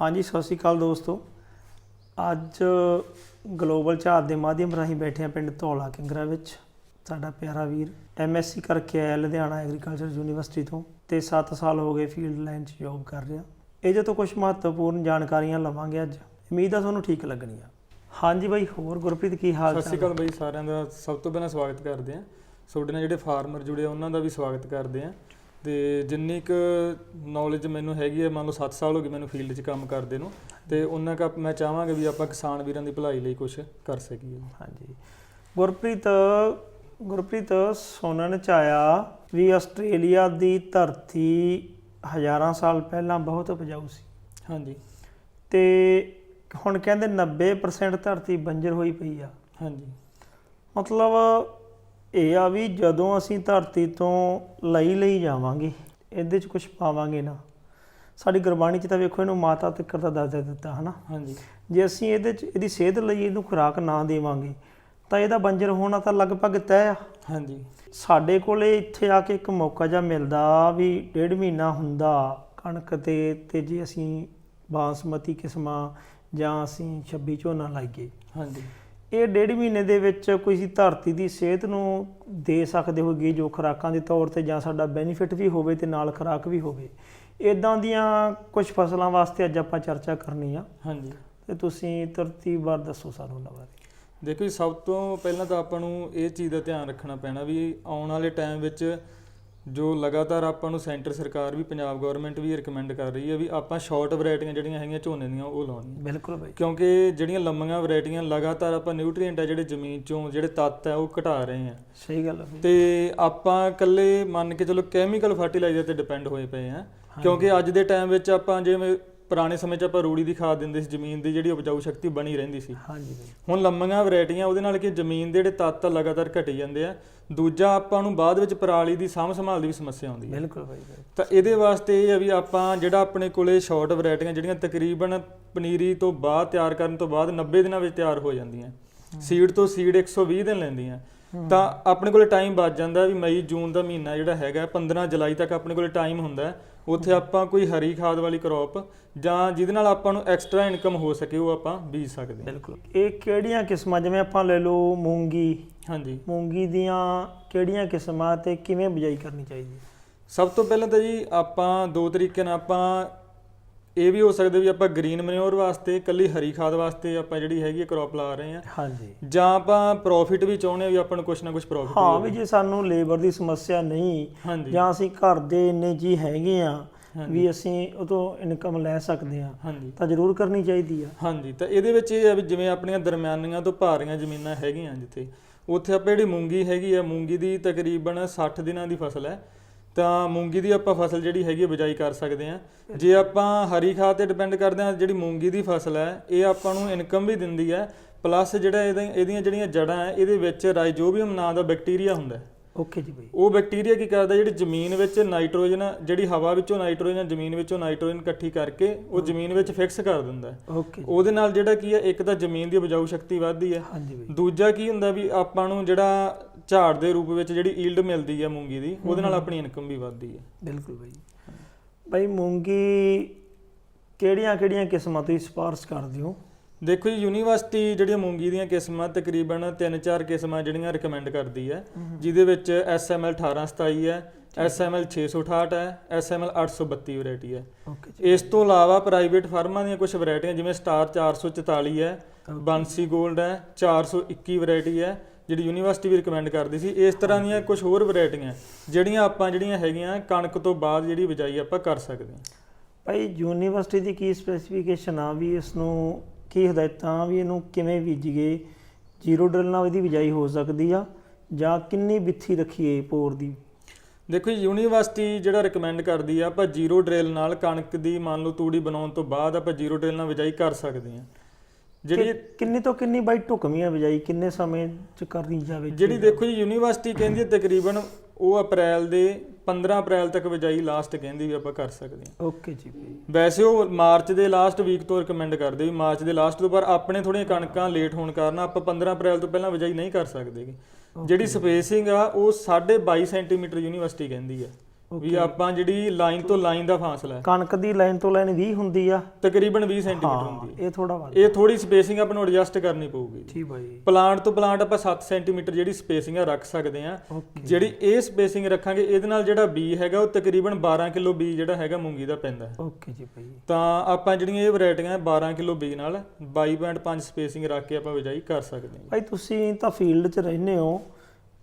ਹਾਂਜੀ ਸਤਿ ਸ਼੍ਰੀ ਅਕਾਲ ਦੋਸਤੋ। ਅੱਜ ਗਲੋਬਲ ਝਾਤ ਦੇ ਮਾਧਿਅਮ ਰਾਹੀਂ ਬੈਠੇ ਹਾਂ ਪਿੰਡ ਧੌਲਾ ਕਿੰਗਰਾ ਵਿੱਚ। ਸਾਡਾ ਪਿਆਰਾ ਵੀਰ ਐਮਐਸਸੀ ਕਰਕੇ ਆਇਆ ਲੁਧਿਆਣਾ ਐਗਰੀਕਲਚਰ ਯੂਨੀਵਰਸਿਟੀ ਤੋਂ ਤੇ 7 ਸਾਲ ਹੋ ਗਏ ਫੀਲਡ ਲਾਈਨ 'ਚ ਜੌਬ ਕਰ ਰਿਹਾ। ਇਹ ਤੋਂ ਕੁਝ ਮਹੱਤਵਪੂਰਨ ਜਾਣਕਾਰੀਆਂ ਲਵਾਂਗੇ ਅੱਜ। ਉਮੀਦ ਆ ਤੁਹਾਨੂੰ ਠੀਕ ਲੱਗਣਗੀਆਂ ਹਾਂਜੀ ਬਾਈ ਹੋਰ ਗੁਰਪ੍ਰੀਤ ਕੀ ਹਾਲ ਸਤਿ ਸ਼੍ਰੀ ਅਕਾਲ ਬਈ ਸਾਰਿਆਂ ਦਾ ਸਭ ਤੋਂ ਪਹਿਲਾਂ ਸਵਾਗਤ ਕਰਦੇ ਹਾਂ। ਤੁਹਾਡੇ ਨਾਲ ਜਿਹੜੇ ਫਾਰਮਰ ਜੁੜੇ ਆ ਉਹਨਾਂ ਦਾ ਵੀ ਸਵਾਗਤ ਕਰਦੇ ਹਾਂ। ਤੇ ਜਿੰਨੀ ਕੁ ਨੌਲੇਜ ਮੈਨੂੰ ਹੈਗੀ ਹੈ ਮੰਨ ਲਓ 7 ਸਾਲ ਹੋ ਗਏ ਮੈਨੂੰ ਫੀਲਡ 'ਚ ਕੰਮ ਕਰਦੇ ਨੂੰ ਤੇ ਉਹਨਾਂ ਕੁ ਮੈਂ ਚਾਹਾਂਗਾ ਵੀ ਆਪਾਂ ਕਿਸਾਨ ਵੀਰਾਂ ਦੀ ਭਲਾਈ ਲਈ ਕੁਝ ਕਰ ਸਕੀਏ। ਹਾਂਜੀ। ਗੁਰਪ੍ਰੀਤ ਗੁਰਪ੍ਰੀਤ ਸੁਣਨ ਚ ਆਇਆ ਵੀ ਆਸਟ੍ਰੇਲੀਆ ਦੀ ਧਰਤੀ ਹਜ਼ਾਰਾਂ ਸਾਲ ਪਹਿਲਾਂ ਬਹੁਤ ਉਪਜਾਊ ਸੀ। ਹਾਂਜੀ। ਤੇ ਹੁਣ ਕਹਿੰਦੇ 90% ਧਰਤੀ ਬੰਜਰ ਹੋਈ ਪਈ ਆ। ਹਾਂਜੀ। ਮਤਲਬ ਇਹ ਆ ਵੀ ਜਦੋਂ ਅਸੀਂ ਧਰਤੀ ਤੋਂ ਲਈ ਲਈ ਜਾਵਾਂਗੇ ਇਹਦੇ ਚ ਕੁਝ ਪਾਵਾਂਗੇ ਨਾ। ਸਾਡੀ ਗੁਰਬਾਣੀ ਚ ਤਾਂ ਵੇਖੋ ਇਹਨੂੰ ਮਾਤਾ ਤੱਕ ਦਾ ਦਰਜਾ ਦਿੱਤਾ ਹਨਾ? ਹਾਂਜੀ। ਜੇ ਅਸੀਂ ਇਹਦੇ ਚ ਇਹਦੀ ਸਿਹਤ ਲਈ ਇਹਨੂੰ ਖੁਰਾਕ ਨਾ ਦੇਵਾਂਗੇ ਤਾਂ ਇਹਦਾ ਬੰਜਰ ਹੋਣਾ ਤਾਂ ਲਗਭਗ ਤੈਅ ਆ। ਹਾਂਜੀ। ਸਾਡੇ ਕੋਲੇ ਇੱਥੇ ਆ ਕੇ ਇੱਕ ਮੌਕਾ ਜਿਹਾ ਮਿਲਦਾ ਵੀ ਡੇਢ ਮਹੀਨਾ ਹੁੰਦਾ ਕਣਕ ਤੇ ਤੇ ਜੇ ਅਸੀਂ ਬਾਸਮਤੀ ਕਿਸਮਾਂ ਜਾਂ ਅਸੀਂ 26 ਝੋਨਾ ਲਾਈਏ। ਹਾਂਜੀ। ਇਹ ਡੇਢ ਮਹੀਨੇ ਦੇ ਵਿੱਚ ਕੋਈ ਧਰਤੀ ਦੀ ਸਿਹਤ ਨੂੰ ਦੇ ਸਕਦੇ ਹੋਗੇ ਜੋ ਖੁਰਾਕਾਂ ਦੇ ਤੌਰ ਤੇ ਜਾਂ ਸਾਡਾ ਬੈਨੀਫਿਟ ਵੀ ਹੋਵੇ ਤੇ ਨਾਲ ਖੁਰਾਕ ਵੀ ਹੋਵੇ। ਇਦਾਂ ਦੀਆਂ ਕੁਝ ਫਸਲਾਂ ਵਾਸਤੇ ਅੱਜ ਆਪਾਂ ਚਰਚਾ ਕਰਨੀ ਆ। ਹਾਂਜੀ। ਤੇ ਤੁਸੀਂ ਤਰਤੀਬਵਾਰ ਦੱਸੋ ਸਾਨੂੰ ਉਹਨਾਂ ਬਾਰੇ। ਦੇਖੋ ਜੀ ਸਭ ਤੋਂ ਪਹਿਲਾਂ ਤਾਂ ਆਪਾਂ ਨੂੰ ਇਹ ਚੀਜ਼ ਦਾ ਧਿਆਨ ਰੱਖਣਾ ਪੈਣਾ ਵੀ ਆਉਣ ਵਾਲੇ ਟਾਈਮ ਵਿੱਚ ਜੋ ਲਗਾਤਾਰ ਆਪਾਂ ਨੂੰ ਸੈਂਟਰ ਸਰਕਾਰ ਵੀ ਪੰਜਾਬ ਗਵਰਨਮੈਂਟ ਵੀ ਰਿਕਮੈਂਡ ਕਰ ਰਹੀ ਹੈ ਵੀ ਆਪਾਂ ਸ਼ਾਰਟ ਵੈਰਾਈਟੀਆਂ ਜਿਹੜੀਆਂ ਹੈਗੀਆਂ ਝੋਨੇ ਦੀਆਂ ਉਹ ਲਾਉਣੀਆਂ। ਬਿਲਕੁਲ ਬਾਈ। ਕਿਉਂਕਿ ਜਿਹੜੀਆਂ ਲੰਮੀਆਂ ਵੈਰਾਈਟੀਆਂ ਲਗਾਤਾਰ ਆਪਾਂ ਨਿਊਟ੍ਰੀਐਂਟ ਆ ਜਿਹੜੇ ਜ਼ਮੀਨ ਚੋਂ ਜਿਹੜੇ ਤੱਤ ਆ ਉਹ ਘਟਾ ਰਹੇ ਆ। ਸਹੀ ਗੱਲ ਹੈ। ਤੇ ਆਪਾਂ ਇਕੱਲੇ ਮੰਨ ਕੇ ਚਲੋ ਕੈਮੀਕਲ ਫਰਟੀਲਾਈਜ਼ਰ ਤੇ ਡਿਪੈਂਡ ਹੋਏ ਪਏ ਆ। ਕਿਉਂਕਿ ਅੱਜ ਦੇ ਟਾਈਮ ਵਿੱਚ ਆਪਾਂ ਜਿਵੇਂ ਪੁਰਾਣੇ ਸਮੇਂ 'ਚ ਆਪਾਂ ਰੂੜੀ ਦੀ ਖਾਦ ਦਿੰਦੇ ਸੀ ਜ਼ਮੀਨ ਦੀ ਜਿਹੜੀ ਉਪਜਾਊ ਸ਼ਕਤੀ ਬਣੀ ਰਹਿੰਦੀ ਸੀ। ਹਾਂਜੀ ਬਾਈ ਹੁਣ ਲੰਮੀਆਂ ਵੈਰਾਈਟੀਆਂ ਉਹਦੇ ਨਾਲ ਕਿ ਜ਼ਮੀਨ ਦੇ ਜਿਹੜੇ ਤੱਤ ਲਗਾਤਾਰ ਘਟੀ ਜਾਂਦੇ ਆ ਦੂਜਾ ਆਪਾਂ ਨੂੰ ਬਾਅਦ ਵਿੱਚ ਪਰਾਲੀ ਦੀ ਸਾਂਭ ਸੰਭਾਲ ਦੀ ਵੀ ਸਮੱਸਿਆ ਆਉਂਦੀ ਹੈ ਬਿਲਕੁਲ ਬਾਈ ਬਾਈ। ਤਾਂ ਇਹਦੇ ਵਾਸਤੇ ਇਹ ਆ ਵੀ ਆਪਾਂ ਜਿਹੜਾ ਆਪਣੇ ਕੋਲੇ ਸ਼ਾਰਟ ਵੈਰਾਈਟੀਆਂ ਜਿਹੜੀਆਂ ਤਕਰੀਬਨ ਪਨੀਰੀ ਤੋਂ ਬਾਅਦ ਤਿਆਰ ਕਰਨ ਤੋਂ ਬਾਅਦ 90 ਦਿਨਾਂ ਵਿੱਚ ਤਿਆਰ ਹੋ ਜਾਂਦੀਆਂ ਸੀਡ ਤੋਂ ਸੀਡ 120 ਦਿਨ ਲੈਂਦੀਆਂ। ਤਾਂ ਆਪਣੇ ਕੋਲੇ ਟਾਈਮ ਬਚ ਜਾਂਦਾ ਵੀ ਮਈ ਜੂਨ ਦਾ ਮਹੀਨਾ ਜਿਹੜਾ ਹੈਗਾ 15 ਜੁਲਾਈ ਤੱਕ ਆਪਣੇ ਕੋਲੇ ਟਾਈਮ ਹੁੰਦਾ। ਹੈ। ਉੱਥੇ ਆਪਾਂ ਕੋਈ ਹਰੀ ਖਾਦ ਵਾਲੀ ਕ੍ਰੌਪ ਜਾਂ ਜਿਹਦੇ ਨਾਲ ਆਪਾਂ ਨੂੰ ਐਕਸਟਰਾ ਇਨਕਮ ਹੋ ਸਕੇ ਉਹ ਆਪਾਂ ਬੀਜ ਸਕਦੇ ਹਾਂ। ਬਿਲਕੁਲ। ਇਹ ਕਿਹੜੀਆਂ ਕਿਸਮਾਂ ਜਿਵੇਂ ਆਪਾਂ ਲੈ ਲਓ ਮੂੰਗੀ। ਹਾਂਜੀ। ਮੂੰਗੀ ਦੀਆਂ ਕਿਹੜੀਆਂ ਕਿਸਮਾਂ ਤੇ ਕਿਵੇਂ ਬਿਜਾਈ ਕਰਨੀ ਚਾਹੀਦੀ ਹੈ? ਸਭ ਤੋਂ ਪਹਿਲਾਂ ਤਾਂ ਜੀ ਆਪਾਂ ਦੋ ਤਰੀਕੇ ਨਾਲ ਆਪਾਂ ਇਹ ਵੀ ਹੋ ਸਕਦਾ ਵੀ ਆਪਾਂ ਗ੍ਰੀਨ ਮੈਨਿਓਰ ਵਾਸਤੇ ਕੱਲੀ ਹਰੀ ਖਾਦ ਵਾਸਤੇ ਆਪਾਂ ਜਿਹੜੀ ਹੈਗੀ ਕ੍ਰੌਪ ਲਾ ਰਹੇ ਹਾਂ ਹਾਂਜੀ। ਜਾਂ ਆਪਾਂ ਪ੍ਰੋਫਿਟ ਵੀ ਚਾਹੁੰਦੇ ਆ ਵੀ ਆਪਾਂ ਨੂੰ ਕੁਛ ਨਾ ਕੁਛ ਪ੍ਰੋਫਿਟ ਹਾਂ ਵੀ ਜੇ ਸਾਨੂੰ ਲੇਬਰ ਦੀ ਸਮੱਸਿਆ ਨਹੀਂ ਜਾਂ ਅਸੀਂ ਘਰ ਦੇ ਇੰਨੇ ਜੀ ਹੈਗੇ ਆ ਵੀ ਅਸੀਂ ਉਹ ਤੋਂ ਇਨਕਮ ਲੈ ਸਕਦੇ ਆ ਹਾਂਜੀ। ਤਾਂ ਜ਼ਰੂਰ ਕਰਨੀ ਚਾਹੀਦੀ ਆ। ਹਾਂਜੀ ਤਾਂ ਇਹਦੇ ਵਿੱਚ ਇਹ ਹੈ ਵੀ ਜਿਵੇਂ ਆਪਣੀਆਂ ਦਰਮਿਆਨੀਆਂ ਤੋਂ ਭਾਰੀਆਂ ਜ਼ਮੀਨਾਂ ਹੈਗੀਆਂ ਜਿੱਥੇ ਉੱਥੇ ਆਪਾਂ ਜਿਹੜੀ ਮੂੰਗੀ ਹੈਗੀ ਆ ਮੂੰਗੀ ਦੀ ਤਕਰੀਬਨ 60 ਦਿਨਾਂ ਦੀ ਫਸਲ ਹੈ। ਤਾਂ ਮੂੰਗੀ ਦੀ ਆਪਾਂ ਫਸਲ ਜਿਹੜੀ ਹੈਗੀ ਆ ਬਿਜਾਈ ਕਰ ਸਕਦੇ ਆ ਜੇ ਆਪਾਂ ਹਰੀ ਖਾਦ ਤੇ ਡਿਪੈਂਡ ਕਰਦੇ ਆ ਜਿਹੜੀ ਮੂੰਗੀ ਦੀ ਫਸਲ ਹੈ, ਇਹ ਆਪਾਂ ਨੂੰ ਇਨਕਮ ਵੀ ਦਿੰਦੀ ਹੈ ਪਲੱਸ ਜਿਹੜਾ ਇਹਦੇ- ਇਹਦੀਆਂ ਜਿਹੜੀਆਂ ਜੜਾਂ ਹੈ, ਇਹਦੇ ਵਿੱਚ ਰਾਈਜੋਬੀਅਮ ਨਾਂ ਦਾ ਬੈਕਟੀਰੀਆ ਹੁੰਦਾ ਹੈ। ਓਕੇ ਜੀ ਬਈ। ਉਹ ਬੈਕਟੀਰੀਆ ਕੀ ਕਰਦਾ ਜਿਹੜੀ ਜ਼ਮੀਨ ਵਿੱਚ ਨਾਈਟ੍ਰੋਜਨ ਜਿਹੜੀ ਹਵਾ ਵਿੱਚੋਂ ਨਾਈਟ੍ਰੋਜਨ ਜ਼ਮੀਨ ਵਿੱਚੋਂ ਨਾਈਟ੍ਰੋਜਨ ਇਕੱਠੀ ਕਰਕੇ ਉਹ ਜ਼ਮੀਨ ਵਿੱਚ ਫਿਕਸ ਕਰ ਦਿੰਦਾ ਓਕੇ। ਉਹਦੇ ਨਾਲ ਜਿਹੜਾ ਕੀ ਹੈ ਇੱਕ ਤਾਂ ਜ਼ਮੀਨ ਦੀ ਉਪਜਾਊ ਸ਼ਕਤੀ ਵੱਧਦੀ ਹੈ। ਹਾਂਜੀ ਬਈ। ਦੂਜਾ ਕੀ ਹੁੰਦਾ ਵੀ ਆਪਾਂ ਨੂੰ ਜਿਹੜਾ ਝਾੜ ਦੇ ਰੂਪ ਵਿੱਚ ਜਿਹੜੀ ਈਲਡ ਮਿਲਦੀ ਹੈ ਮੂੰਗੀ ਦੀ ਉਹਦੇ ਨਾਲ ਆਪਣੀ ਇਨਕਮ ਵੀ ਵੱਧਦੀ ਹੈ। ਬਿਲਕੁਲ ਬਈ। ਬਈ ਮੂੰਗੀ ਕਿਹੜੀਆਂ ਕਿਹੜੀਆਂ ਕਿਸਮਾਂ ਤੁਸੀਂ ਸਿਫਾਰਿਸ਼ ਕਰਦੇ ਹੋ ਦੇਖੋ ਜੀ ਯੂਨੀਵਰਸਿਟੀ ਜਿਹੜੀਆਂ ਮੂੰਗੀ ਦੀਆਂ ਕਿਸਮਾਂ ਤਕਰੀਬਨ 3-4 ਕਿਸਮਾਂ ਜਿਹੜੀਆਂ ਰეკਮੈਂਡ ਕਰਦੀ ਹੈ ਜਿਹਦੇ ਵਿੱਚ SML 1827 ਹੈ SML 668 ਹੈ SML 832 ਵੈਰਾਈਟੀ ਹੈ। ਇਸ ਤੋਂ ਇਲਾਵਾ ਪ੍ਰਾਈਵੇਟ ਫਾਰਮਾਂ ਦੀਆਂ ਕੁਝ ਵੈਰਾਈਟੀਆਂ ਜਿਵੇਂ ਸਟਾਰ 444 ਹੈ ਬਾਂਸੀ 골ਡ ਹੈ 421 ਵੈਰਾਈਟੀ ਹੈ ਜਿਹੜੀ ਯੂਨੀਵਰਸਿਟੀ ਵੀ ਰეკਮੈਂਡ ਕਰਦੀ ਸੀ। ਇਸ ਤਰ੍ਹਾਂ ਦੀਆਂ ਕੁਝ ਹੋਰ ਵੈਰਾਈਟੀਆਂ ਜਿਹੜੀਆਂ ਆਪਾਂ ਜਿਹੜੀਆਂ ਹੈਗੀਆਂ ਕਣਕ ਤੋਂ ਬਾਅਦ ਜਿਹੜੀ ਬਿਜਾਈ ਆਪਾਂ ਕਰ ਸਕਦੇ ਹਾਂ। ਭਾਈ ਯੂਨੀਵਰਸਿਟੀ ਦੀ ਕੀ ਸਪੈਸੀਫਿਕੇਸ਼ਨ ਆ ਵੀ ਇਸ ਨੂੰ ਕੀ ਹਦਾਇਤਾਂ ਵੀ ਇਹਨੂੰ ਕਿਵੇਂ ਬੀਜੀਏ? ਜ਼ੀਰੋ ਡਰਿਲ ਨਾਲ ਇਹਦੀ ਬਿਜਾਈ ਹੋ ਸਕਦੀ ਆ ਜਾਂ ਕਿੰਨੀ ਬਿੱਥੀ ਰੱਖੀਏ ਪੋਰ ਦੀ? ਦੇਖੋ ਜੀ ਯੂਨੀਵਰਸਿਟੀ ਜਿਹੜਾ ਰეკਮੈਂਡ ਕਰਦੀ ਆ ਆਪਾਂ ਜ਼ੀਰੋ ਡਰਿਲ ਨਾਲ ਕਣਕ ਦੀ ਮੰਨ ਲਓ ਤੂੜੀ ਬਣਾਉਣ ਤੋਂ ਬਾਅਦ ਆਪਾਂ ਜ਼ੀਰੋ ਡਰਿਲ ਨਾਲ ਬਿਜਾਈ ਕਰ ਸਕਦੇ ਹਾਂ ਜਿਹੜੀ ਕਿੰਨੀ ਤੋਂ ਕਿੰਨੀ ਬਾਈ ਢੁਕਵੀਂ ਬਿਜਾਈ? ਕਿੰਨੇ ਸਮੇਂ ਚ ਕਰਨੀ ਜਾਵੇ? ਜਿਹੜੀ ਦੇਖੋ ਜੀ ਯੂਨੀਵਰਸਿਟੀ ਕਹਿੰਦੀ ਹੈ ਤਕਰੀਬਨ ਉਹ ਅਪ੍ਰੈਲ ਦੇ 15 ਅਪ੍ਰੈਲ ਤੱਕ ਬਿਜਾਈ ਲਾਸਟ ਕਹਿੰਦੀ ਵੀ ਆਪਾਂ ਕਰ ਸਕਦੇ ਹਾਂ। ਓਕੇ ਜੀ। ਭਾਈ ਵੈਸੇ ਉਹ ਮਾਰਚ ਦੇ ਲਾਸਟ ਵੀਕ ਤੋਂ ਰეკਮੈਂਡ ਕਰਦੇ ਵੀ ਮਾਰਚ ਦੇ ਲਾਸਟ ਤੋਂ ਪਰ ਆਪਣੇ ਥੋੜੀਆਂ ਕਣਕਾਂ ਲੇਟ ਹੋਣ ਕਾਰਨ ਆਪਾਂ 15 ਅਪ੍ਰੈਲ ਤੋਂ ਪਹਿਲਾਂ ਬਿਜਾਈ ਨਹੀਂ ਕਰ ਸਕਦੇ ਗੇ। ਜਿਹੜੀ ਸਪੇਸਿੰਗ ਆ ਉਹ 22.5 ਸੈਂਟੀਮੀਟਰ ਯੂਨੀਵਰਸਿਟੀ ਕਹਿੰਦੀ ਹੈ ਵੀ ਆਪਾਂ ਜਿਹੜੀ ਲਾਈਨ ਤੋਂ ਲਾਈਨ ਦਾ ਫਾਸਲਾ ਹੈ। ਕਣਕ ਦੀ ਲਾਈਨ ਤੋਂ ਲਾਈਨ 20 ਹੁੰਦੀ ਆ। ਤਕਰੀਬਨ 20 ਸੈਂਟੀਮੀਟਰ ਹੁੰਦੀ ਹੈ। ਇਹ ਥੋੜਾ ਵੱਧ। ਇਹ ਥੋੜੀ ਸਪੇਸਿੰਗ ਆਪਾਂ ਨੂੰ ਐਡਜਸਟ ਕਰਨੀ ਪਊਗੀ। ਠੀਕ ਬਾਈ। ਪਲਾਂਟ ਤੋਂ ਪਲਾਂਟ ਆਪਾਂ 7 ਸੈਂਟੀਮੀਟਰ ਜਿਹੜੀ ਸਪੇਸਿੰਗ ਆ ਰੱਖ ਸਕਦੇ ਆ ਜਿਹੜੀ ਇਹ ਸਪੇਸਿੰਗ ਰੱਖਾਂਗੇ ਇਹਦੇ ਨਾਲ ਜਿਹੜਾ ਬੀ ਹੈਗਾ ਉਹ ਤਕਰੀਬਨ 12 ਕਿਲੋ ਬੀ ਜਿਹੜਾ ਹੈਗਾ ਮੂੰਗੀ ਦਾ ਪੈਂਦਾ ਹੈ। ਓਕੇ ਜੀ ਬਾਈ। ਤਾਂ ਆਪਾਂ ਜਿਹੜੀਆਂ ਇਹ ਵੈਰਾਈਟੀਆਂ 12 ਕਿਲੋ ਬੀ ਨਾਲ 22.5 ਸਪੇਸਿੰਗ ਰੱਖ ਕੇ ਆਪਾਂ ਬਿਜਾਈ ਕਰ ਸਕਦੇ ਹਾਂ। ਭਾਈ ਤੁਸੀਂ ਤਾਂ ਫੀਲਡ 'ਚ ਰਹਿੰਦੇ ਹੋ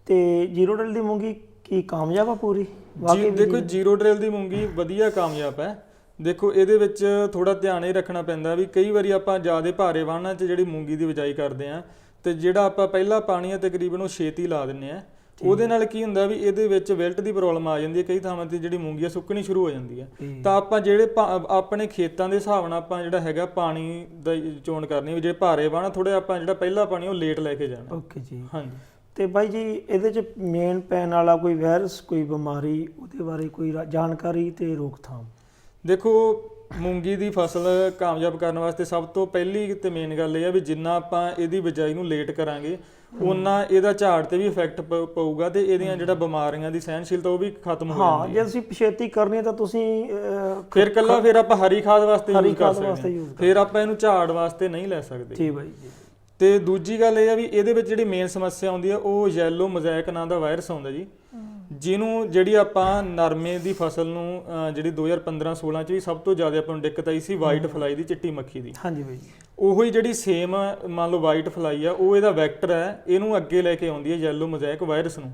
ਤੇ ਜ਼ੀਰੋ ਡਲ ਦੀ ਮੂੰਗੀ ਕੀ ਕਾਮਯਾਬ ਆ ਪੂਰੀ? ਜੀ ਦੇਖੋ ਜ਼ੀਰੋ ਡਰਿਲ ਦੀ ਮੂੰਗੀ ਵਧੀਆ ਕਾਮਯਾਬ ਹੈ। ਦੇਖੋ ਇਹਦੇ ਵਿੱਚ ਥੋੜਾ ਧਿਆਨ ਇਹ ਰੱਖਣਾ ਪੈਂਦਾ ਵੀ ਕਈ ਵਾਰੀ ਆਪਾਂ ਜ਼ਿਆਦਾ ਭਾਰੇ ਵਾਹਣਾਂ 'ਚ ਜਿਹੜੀ ਮੂੰਗੀ ਦੀ ਬਿਜਾਈ ਕਰਦੇ ਆ ਤੇ ਜਿਹੜਾ ਆਪਾਂ ਪਹਿਲਾ ਪਾਣੀ ਆ ਤਕਰੀਬਨ ਉਹ ਛੇਤੀ ਲਾ ਦਿੰਨੇ ਆ ਉਹਦੇ ਨਾਲ ਕੀ ਹੁੰਦਾ ਵੀ ਇਹਦੇ ਵਿੱਚ ਵਿਲਟ ਦੀ ਪ੍ਰੋਬਲਮ ਆ ਜਾਂਦੀ ਹੈ ਕਈ ਥਾਵਾਂ ਤੇ ਜਿਹੜੀ ਮੂੰਗੀ ਆ ਸੁੱਕਣੀ ਸ਼ੁਰੂ ਹੋ ਜਾਂਦੀ ਹੈ। ਤਾਂ ਆਪਾਂ ਜਿਹੜੇ ਆਪਣੇ ਖੇਤਾਂ ਦੇ ਹਿਸਾਬ ਨਾਲ ਆਪਾਂ ਜਿਹੜਾ ਹੈਗਾ ਪਾਣੀ ਦਾ ਚੋਣ ਕਰਨੀ ਵੀ ਜੇ ਭਾਰੇ ਵਾਹਣਾ ਥੋੜੇ ਆਪਾਂ ਜਿਹੜਾ ਪਹਿਲਾ ਪਾਣੀ ਉਹ ਲੇਟ ਲੈ ਕੇ ਜਾਣਾ। ਓਕੇ ਜੀ। ਹਾਂਜੀ। ਤੇ ਬਾਈ ਜੀ ਇਹਦੇ 'ਚ ਮੇਨ ਪੈਣ ਵਾਲਾ ਕੋਈ ਵਾਇਰਸ ਕੋਈ ਬਿਮਾਰੀ ਉਹਦੇ ਬਾਰੇ ਕੋਈ ਜਾਣਕਾਰੀ ਤੇ ਰੋਕਥਾਮ? ਦੇਖੋ ਮੂੰਗੀ ਦੀ ਫਸਲ ਕਾਮਯਾਬ ਕਰਨ ਵਾਸਤੇ ਸਭ ਤੋਂ ਪਹਿਲੀ ਤੇ ਮੇਨ ਗੱਲ ਇਹ ਆ ਵੀ ਜਿੰਨਾ ਆਪਾਂ ਇਹਦੀ ਬਿਜਾਈ ਨੂੰ ਲੇਟ ਕਰਾਂਗੇ ਉਹਨਾਂ ਇਹਦਾ ਝਾੜ ਤੇ ਵੀ ਇਫੈਕਟ ਪਊਗਾ ਤੇ ਇਹਦੀਆਂ ਜਿਹੜਾ ਬਿਮਾਰੀਆਂ ਦੀ ਸਹਿਨਸ਼ੀਲਤਾ ਉਹ ਵੀ ਖਤਮ ਹੋ ਹਾਂ ਜਾਂਦੀ ਜੇ ਹੈ ਤੁਸੀਂ ਪਛੇਤੀ ਕਰਨੀ ਹੈ ਤਾਂ ਤੁਸੀਂ ਫਿਰ ਕੱਲਾ ਫਿਰ ਆਪਾਂ ਹਰੀ ਖਾਦ ਵਾਸਤੇ ਯੂਜ਼ ਕਰ ਸਕਦੇ ਹਾਂ। ਫਿਰ ਆਪਾਂ ਇਹਨੂੰ ਝਾੜ ਵਾਸਤੇ ਨਹੀਂ ਲੈ ਸਕਦੇ। ਜੀ ਬਾਈ ਜੀ। ਤੇ ਦੂਜੀ ਗੱਲ ਇਹ ਆ ਵੀ ਇਹਦੇ ਵਿੱਚ ਜਿਹੜੀ ਮੇਨ ਸਮੱਸਿਆ ਆਉਂਦੀ ਆ ਉਹ ਯੈਲੋ ਮੋਜ਼ੈਕ ਨਾਂ ਦਾ ਵਾਇਰਸ ਆਉਂਦਾ ਜੀ। ਜਿਹਨੂੰ ਜਿਹੜੀ ਆਪਾਂ ਨਰਮੇ ਦੀ ਫਸਲ ਨੂੰ ਜਿਹੜੀ 2015-16 ਚ ਵੀ ਸਭ ਤੋਂ ਜ਼ਿਆਦਾ ਆਪਾਂ ਨੂੰ ਦਿੱਕਤ ਆਈ ਸੀ ਵਾਈਟ ਫਲਾਈ ਦੀ ਚਿੱਟੀ ਮੱਖੀ ਦੀ। ਹਾਂਜੀ ਬਾਈ ਉਹੀ ਜਿਹੜੀ ਸੇਮ ਮੰਨ ਲਓ ਵਾਈਟ ਫਲਾਈ ਆ ਉਹ ਇਹਦਾ ਵੈਕਟਰ ਹੈ ਇਹਨੂੰ ਅੱਗੇ ਲੈ ਕੇ ਆਉਂਦੀ ਹੈ ਯੈਲੋ ਮੋਜ਼ੈਕ ਵਾਇਰਸ ਨੂੰ।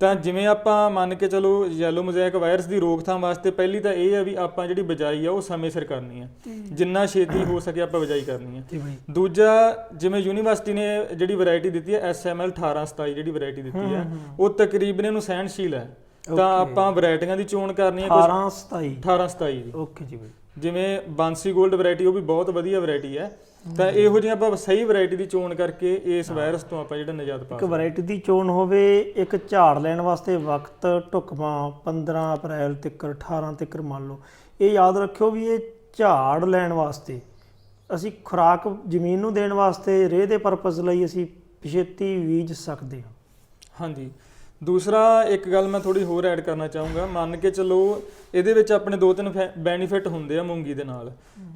ਤਾਂ ਜਿਵੇਂ ਆਪਾਂ ਮੰਨ ਕੇ ਚਲੋ ਯੈਲੋ ਮੋਜ਼ੈਕ ਵਾਇਰਸ ਦੀ ਰੋਕਥਾਮ ਵਾਸਤੇ ਪਹਿਲੀ ਤਾਂ ਇਹ ਹੈ ਵੀ ਆਪਾਂ ਜਿਹੜੀ ਬਿਜਾਈ ਆ ਉਹ ਸਮੇਂ ਸਿਰ ਕਰਨੀ ਹੈ। ਜਿੰਨਾ ਛੇਤੀ ਹੋ ਸਕੇ ਆਪਾਂ ਬਿਜਾਈ ਕਰਨੀ ਬਾਈ। ਦੂਜਾ ਜਿਵੇਂ ਯੂਨੀਵਰਸਿਟੀ ਨੇ ਜਿਹੜੀ ਵੈਰਾਈਟੀ ਦਿੱਤੀ ਹੈ SML 1827 ਜਿਹੜੀ ਵੈਰਾਈਟੀ ਦਿੱਤੀ ਹੈ ਉਹ ਤਕਰੀਬਨ ਇਹਨੂੰ ਸਹਿਣਸ਼ੀਲ ਹੈ। ਤਾਂ ਆਪਾਂ ਵੈਰਾਈਟੀਆਂ ਦੀ ਚੋਣ ਕਰਨੀ ਹੈ ਕੁਝ 18 27 1827 ਜੀ ਓਕੇ ਜੀ ਬਾਈ। ਜਿਵੇਂ ਬਾਂਸੀ 골ਡ ਵੈਰਾਈਟੀ ਉਹ ਵੀ ਬਹੁਤ ਵਧੀਆ ਵੈਰਾਈਟੀ ਹੈ। ਤਾਂ ਇਹੋ ਜਿਹੀਆਂ ਆਪਾਂ ਸਹੀ ਵੈਰਾਈਟੀ ਦੀ ਚੋਣ ਕਰਕੇ ਇਸ ਵਾਇਰਸ ਤੋਂ ਆਪਾਂ ਜਿਹੜਾ ਨਿਜਾਤ ਪਾ ਇੱਕ ਵੈਰਾਈਟੀ ਦੀ ਚੋਣ ਹੋਵੇ ਇੱਕ ਝਾੜ ਲੈਣ ਵਾਸਤੇ ਵਕਤ ਢੁਕਵਾਂ 15 ਅਪ੍ਰੈਲ ਤੱਕ 18 ਤੱਕ ਮੰਨ ਲਓ। ਇਹ ਯਾਦ ਰੱਖਿਓ ਵੀ ਇਹ ਝਾੜ ਲੈਣ ਵਾਸਤੇ ਅਸੀਂ ਖੁਰਾਕ ਜ਼ਮੀਨ ਨੂੰ ਦੇਣ ਵਾਸਤੇ ਰੇਹ ਦੇ ਪਰਪਸ ਲਈ ਅਸੀਂ ਪਿਛੇਤੀ ਬੀਜ ਸਕਦੇ ਹਾਂ। ਹਾਂਜੀ। ਦੂਸਰਾ ਇੱਕ ਗੱਲ ਮੈਂ ਥੋੜੀ ਹੋਰ ਐਡ ਕਰਨਾ ਚਾਹੂੰਗਾ। ਮੰਨ ਕੇ ਚੱਲੋ ਇਹਦੇ ਵਿੱਚ ਆਪਣੇ ਦੋ ਤਿੰਨ ਬੈਨੀਫਿਟ ਹੁੰਦੇ ਆ ਮੂੰਗੀ ਦੇ ਨਾਲ।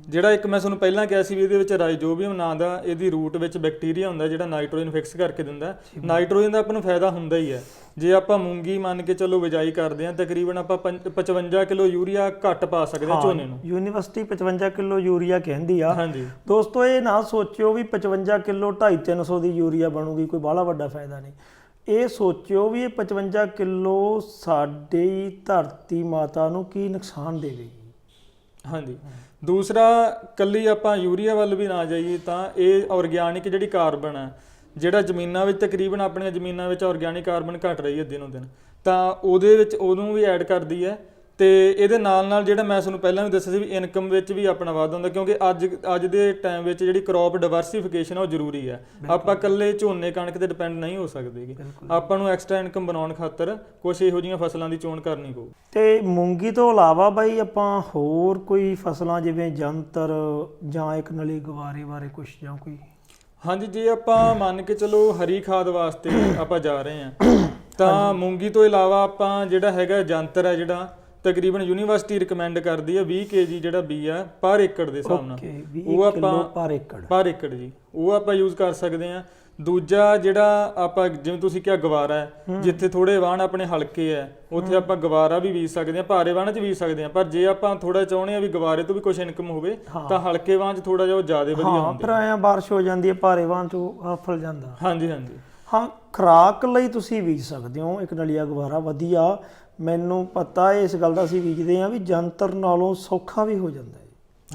ਜਿਹੜਾ ਇੱਕ ਮੈਂ ਤੁਹਾਨੂੰ ਪਹਿਲਾਂ ਕਿਹਾ ਸੀ ਵੀ ਇਹਦੇ ਵਿੱਚ ਰਾਈਜੋਬੀਅਮ ਨਾਂ ਦਾ ਇਹਦੀ ਰੂਟ ਵਿੱਚ ਬੈਕਟੀਰੀਆ ਹੁੰਦਾ ਜਿਹੜਾ ਨਾਈਟ੍ਰੋਜਨ ਫਿਕਸ ਕਰਕੇ ਦਿੰਦਾ। ਨਾਈਟ੍ਰੋਜਨ ਦਾ ਆਪਾਂ ਨੂੰ ਫਾਇਦਾ ਹੁੰਦਾ ਹੀ ਹੈ। ਜੇ ਆਪਾਂ ਮੂੰਗੀ ਮੰਨ ਕੇ ਚੱਲੋ ਬਿਜਾਈ ਕਰਦੇ ਆ ਤਕਰੀਬਨ ਆਪਾਂ ਪੰਜ- 55 ਕਿਲੋ ਯੂਰੀਆ ਘੱਟ ਪਾ ਸਕਦੇ ਆ ਝੋਨੇ ਨੂੰ। ਯੂਨੀਵਰਸਿਟੀ 55 ਕਿਲੋ ਯੂਰੀਆ ਕਹਿੰਦੀ ਆ। ਹਾਂਜੀ। ਦੋਸਤੋ ਇਹ ਨਾ ਸੋਚਿਓ ਵੀ 55 ਕਿਲੋ 2.5 300 ਦੀ ਯੂਰੀਆ ਬਣੂਗੀ ਕੋਈ ਬਾਹਲਾ ਵੱਡਾ ਫਾਇਦਾ ਨਹੀਂ। ਇਹ ਸੋਚਿਓ ਵੀ ਇਹ 55 ਕਿਲੋ ਸਾਡੀ ਧਰਤੀ ਮਾਤਾ ਨੂੰ ਕੀ ਨੁਕਸਾਨ ਦੇਵੇਗੀ? ਹਾਂਜੀ। ਦੂਸਰਾ, ਕੱਲੀ ਆਪਾਂ ਯੂਰੀਆ ਵੱਲ ਵੀ ਨਾ ਜਾਈਏ ਤਾਂ ਇਹ ਆਰਗੈਨਿਕ ਜਿਹੜੀ ਕਾਰਬਨ ਹੈ, ਜਿਹੜਾ ਜ਼ਮੀਨਾਂ ਵਿੱਚ ਤਕਰੀਬਨ ਆਪਣੀਆਂ ਜ਼ਮੀਨਾਂ ਵਿੱਚ ਆਰਗੈਨਿਕ ਕਾਰਬਨ ਘਟ ਰਹੀ ਹੈ ਦਿਨੋਂ ਦਿਨ, ਤਾਂ ਉਹਦੇ ਵਿੱਚ ਉਹਨੂੰ ਵੀ ਐਡ ਕਰਦੀ ਹੈ। ਤੇ ਇਹਦੇ ਨਾਲ ਨਾਲ ਜਿਹੜਾ ਮੈਂ ਤੁਹਾਨੂੰ ਪਹਿਲਾਂ ਵੀ ਦੱਸਿਆ ਸੀ ਵੀ ਇਨਕਮ ਵਿੱਚ ਵੀ ਆਪਣਾ ਵਾਧਾ ਹੁੰਦਾ ਕਿਉਂਕਿ ਅੱਜ ਅੱਜ ਦੇ ਟਾਈਮ ਵਿੱਚ ਜਿਹੜੀ ਕ੍ਰੌਪ ਡਾਈਵਰਸਿਫਿਕੇਸ਼ਨ ਉਹ ਜ਼ਰੂਰੀ ਹੈ ਆਪਾਂ ਇਕੱਲੇ ਝੋਨੇ ਕਣਕ ਤੇ ਡਿਪੈਂਡ ਨਹੀਂ ਹੋ ਸਕਦੇਗੇ ਆਪਾਂ ਨੂੰ ਐਕਸਟਰਾ ਇਨਕਮ ਬਣਾਉਣ ਖਾਤਰ ਕੁਝ ਇਹੋ ਜਿਹੀਆਂ ਫਸਲਾਂ ਦੀ ਚੋਣ ਕਰਨੀ ਪਊ। ਤੇ ਮੂੰਗੀ ਤੋਂ ਇਲਾਵਾ ਬਾਈ ਆਪਾਂ ਹੋਰ ਕੋਈ ਫਸਲਾਂ ਜਿਵੇਂ ਜੰਤਰ ਜਾਂ ਇੱਕ ਨਲੀ ਗਵਾਰੇ ਬਾਰੇ ਕੁਝ ਜਾਂ ਕੋਈ? ਹਾਂਜੀ ਜੇ ਆਪਾਂ ਮੰਨ ਕੇ ਚਲੋ ਹਰੀ ਖਾਦ ਵਾਸਤੇ ਆਪਾਂ ਜਾ ਰਹੇ ਹਾਂ ਤਾਂ ਮੂੰਗੀ ਤੋਂ ਇਲਾਵਾ ਆਪਾਂ ਜਿਹੜਾ ਹੈਗਾ ਜੰਤਰ ਹੈ ਜਿਹੜਾ ਤਕਰੀਬਨ ਯੂਨੀਵਰਸਿਟੀ ਰეკਮੈਂਡ ਕਰਦੀ ਹੈ 20 ਕੇਜੀ ਜਿਹੜਾ ਬੀ ਆ ਪਰ ਏਕੜ ਦੇ ਹਿਸਾਬ ਨਾਲ। ਓਕੇ 20 ਉਹ ਆਪਾਂ ਪਰ ਏਕੜ। ਪਰ ਏਕੜ ਜੀ। ਉਹ ਆਪਾਂ ਯੂਜ਼ ਕਰ ਸਕਦੇ ਹਾਂ। ਦੂਜਾ ਜਿਹੜਾ ਆਪਾਂ ਜਿਵੇਂ ਤੁਸੀਂ ਕਿਹਾ ਗਵਾਰਾ ਹੈ ਜਿੱਥੇ ਥੋੜੇ ਵਾਹਣ ਆਪਣੇ ਹਲਕੇ ਹੈ ਉੱਥੇ ਆਪਾਂ ਗਵਾਰਾ ਵੀ ਬੀਜ ਸਕਦੇ ਹਾਂ ਭਾਰੇ ਵਾਹਣ 'ਚ ਬੀਜ ਸਕਦੇ ਹਾਂ। ਪਰ ਜੇ ਆਪਾਂ ਥੋੜਾ ਚਾਹੁੰਦੇ ਆ ਵੀ ਗਵਾਰੇ ਤੋਂ ਵੀ ਕੁਝ ਇਨਕਮ ਹੋਵੇ ਤਾਂ ਹਲਕੇ ਵਾਹਣ 'ਚ ਥੋੜਾ ਜਿਹਾ ਉਹ ਜ਼ਿਆਦਾ ਵਧੀਆ ਹਾਂ ਹੁੰਦਾ ਫਿਰ ਆਇਆ ਬਾਰਿਸ਼ ਹੋ ਜਾਂਦੀ ਹੈ ਭਾਰੇ ਵਾਂ ਚੋਂ ਹਫਲ ਜਾਂਦਾ। ਹਾਂਜੀ ਹਾਂਜੀ। ਹਾਂ ਖਰਾਕ ਲਈ ਤੁਸੀਂ ਬੀਜ ਸਕਦੇ ਹੋ। ਇੱਕ ਨਲੀਆ ਗਵਾਰਾ ਵਧੀਆ। ਮੈਨੂੰ ਪਤਾ ਇਸ ਗੱਲ ਦਾ ਅਸੀਂ ਬੀਜਦੇ ਹਾਂ ਵੀ ਜੰਤਰ ਨਾਲੋਂ ਸੌਖਾ ਵੀ ਹੋ ਜਾਂਦਾ ਹੈ।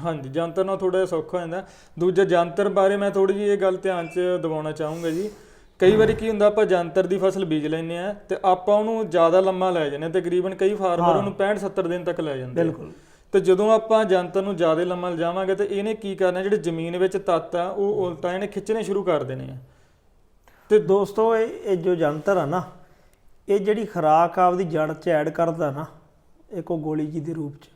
ਹਾਂਜੀ ਜੰਤਰ ਨਾਲ ਥੋੜਾ ਜਿਹਾ ਸੌਖਾ ਹੋ ਜਾਂਦਾ ਦੂਜਾ ਜੰਤਰ ਬਾਰੇ ਮੈਂ ਥੋੜੀ ਜਿਹੀ ਇਹ ਗੱਲ ਧਿਆਨ 'ਚ ਦਿਵਾਉਣਾ ਚਾਹੂੰਗਾ ਜੀ। ਕਈ ਵਾਰੀ ਕੀ ਹੁੰਦਾ ਆਪਾਂ ਜੰਤਰ ਦੀ ਫਸਲ ਬੀਜ ਲੈਂਦੇ ਆ ਤੇ ਆਪਾਂ ਉਹਨੂੰ ਜ਼ਿਆਦਾ ਲੰਮਾ ਲੈ ਜਾਂਦੇ ਤਕਰੀਬਨ ਕਈ ਫਾਰਮਰ ਉਹਨੂੰ 65 70 ਦਿਨ ਤੱਕ ਲੈ ਜਾਂਦੇ ਆ। ਬਿਲਕੁਲ। ਤੇ ਜਦੋਂ ਆਪਾਂ ਜੰਤਰ ਨੂੰ ਜ਼ਿਆਦਾ ਲੰਮਾ ਲਿਜਾਵਾਂਗੇ ਤੇ ਇਹਨੇ ਕੀ ਕਰਨਾ ਜਿਹੜੇ ਜ਼ਮੀਨ ਵਿੱਚ ਤੱਤ ਆ ਉਹ ਉਲਟਾ ਇਹਨੇ ਖਿੱਚਣੇ ਸ਼ੁਰੂ ਕਰ ਦੇਣੇ ਆ। ਤੇ ਦੋਸਤੋ ਇਹ ਜੋ ਜੰਤਰ ਆ ਨਾ ਇਹ ਜਿਹੜੀ ਖਰਾਕ ਆਪਦੀ ਜੜ 'ਚ ਐਡ ਕਰਦਾ ਨਾ ਇੱਕ ਉਹ ਗੋਲੀ ਜੀ ਦੇ ਰੂਪ 'ਚ,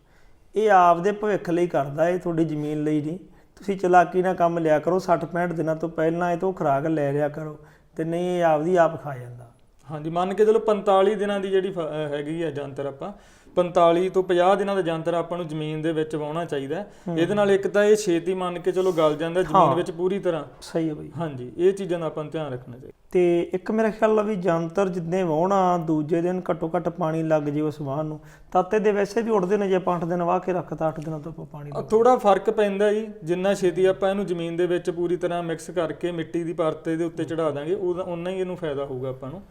ਇਹ ਆਪਦੇ ਭਵਿੱਖ ਲਈ ਕਰਦਾ, ਇਹ ਤੁਹਾਡੀ ਜ਼ਮੀਨ ਲਈ ਨਹੀਂ। ਤੁਸੀਂ ਚਲਾਕੀ ਨਾਲ ਕੰਮ ਲਿਆ ਕਰੋ 60 65 ਦਿਨਾਂ ਤੋਂ ਪਹਿਲਾਂ ਇਹ ਤੋਂ ਖਰਾਕ ਲੈ ਲਿਆ ਕਰੋ, ਤੇ ਨਹੀਂ ਇਹ ਆਪਦੀ ਆਪ ਖਾ ਜਾਂਦਾ। ਹਾਂਜੀ, ਮੰਨ ਕੇ ਚਲੋ 45 ਦਿਨਾਂ ਦੀ ਜਿਹੜੀ ਫ- ਹੈਗੀ ਆ ਜੰਤਰ ਆਪਾਂ 45 ਤੋਂ 50 ਦਿਨਾਂ ਦਾ ਜੰਤਰ ਆਪਾਂ ਨੂੰ ਜ਼ਮੀਨ ਦੇ ਵਿੱਚ ਵਾਉਣਾ ਚਾਹੀਦਾ ਹੈ। ਇਹਦੇ ਨਾਲ ਇੱਕ ਤਾਂ ਇਹ ਛੇਤੀ ਮੰਨ ਕੇ ਚਲੋ ਗਲ ਜਾਂਦਾ ਜ਼ਮੀਨ। ਵਿੱਚ ਪੂਰੀ ਤਰ੍ਹਾਂ। ਸਹੀ ਹੈ ਬਈ। ਹਾਂਜੀ ਇਹ ਚੀਜ਼ਾਂ ਦਾ ਆਪਾਂ ਨੂੰ ਧਿਆਨ ਰੱਖਣਾ ਚਾਹੀਦਾ। ਤੇ ਇੱਕ ਮੇਰਾ ਖਿਆਲ ਆ ਵੀ ਜੰਤਰ ਜਿੱਦਾਂ ਵਾਹੁਣਾ ਦੂਜੇ ਦਿਨ ਘੱਟੋ ਘੱਟ ਪਾਣੀ ਲੱਗ ਜੇ ਉਸ ਵਾਹ ਨੂੰ। ਤਾਤੇ ਦੇ ਵੈਸੇ ਵੀ ਉੱਡਦੇ ਨੇ ਜੇ ਆਪਾਂ 8 ਦਿਨ ਵਾਹ ਕੇ ਰੱਖਤਾ 8 ਦਿਨਾਂ ਤੋਂ ਆਪਾਂ ਪਾਣੀ ਆ ਥੋੜਾ ਫ਼ਰਕ ਪੈਂਦਾ ਜੀ ਜਿੰਨਾ ਛੇਤੀ ਆਪਾਂ ਇਹਨੂੰ ਜ਼ਮੀਨ ਦੇ ਵਿੱਚ ਪੂਰੀ ਤਰ੍ਹਾਂ ਮਿਕਸ ਕਰਕੇ ਮਿੱਟੀ ਦੀ ਪਰਤ ਦੇ ਉੱਤੇ ਚੜਾ ਦਾਂਗੇ ਉਹਦਾ ਉਨਾ ਹੀ ਇਹਨੂੰ ਫਾਇਦਾ ਹੋਊਗਾ ਆਪਾਂ ਨੂੰ।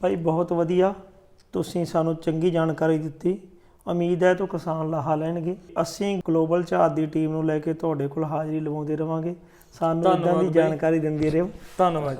ਭਾਈ ਬਹੁਤ ਵਧੀਆ ਤੁਸੀਂ ਸਾਨੂੰ ਚੰਗੀ ਜਾਣਕਾਰੀ ਦਿੱਤੀ। ਉਮੀਦ ਹੈ ਤੋਂ ਕਿਸਾਨ ਲਾਹਾ ਲੈਣਗੇ। ਅਸੀਂ ਗਲੋਬਲ ਝਾੜ ਦੀ ਟੀਮ ਨੂੰ ਲੈ ਕੇ ਤੁਹਾਡੇ ਕੋਲ ਹਾਜ਼ਰੀ ਲਵਾਉਂਦੇ ਰਵਾਂਗੇ। ਸਾਨੂੰ ਇਦਾਂ ਦੀ। ਜਾਣਕਾਰੀ ਦਿੰਦੇ ਰਹੋ। ਧੰਨਵਾਦ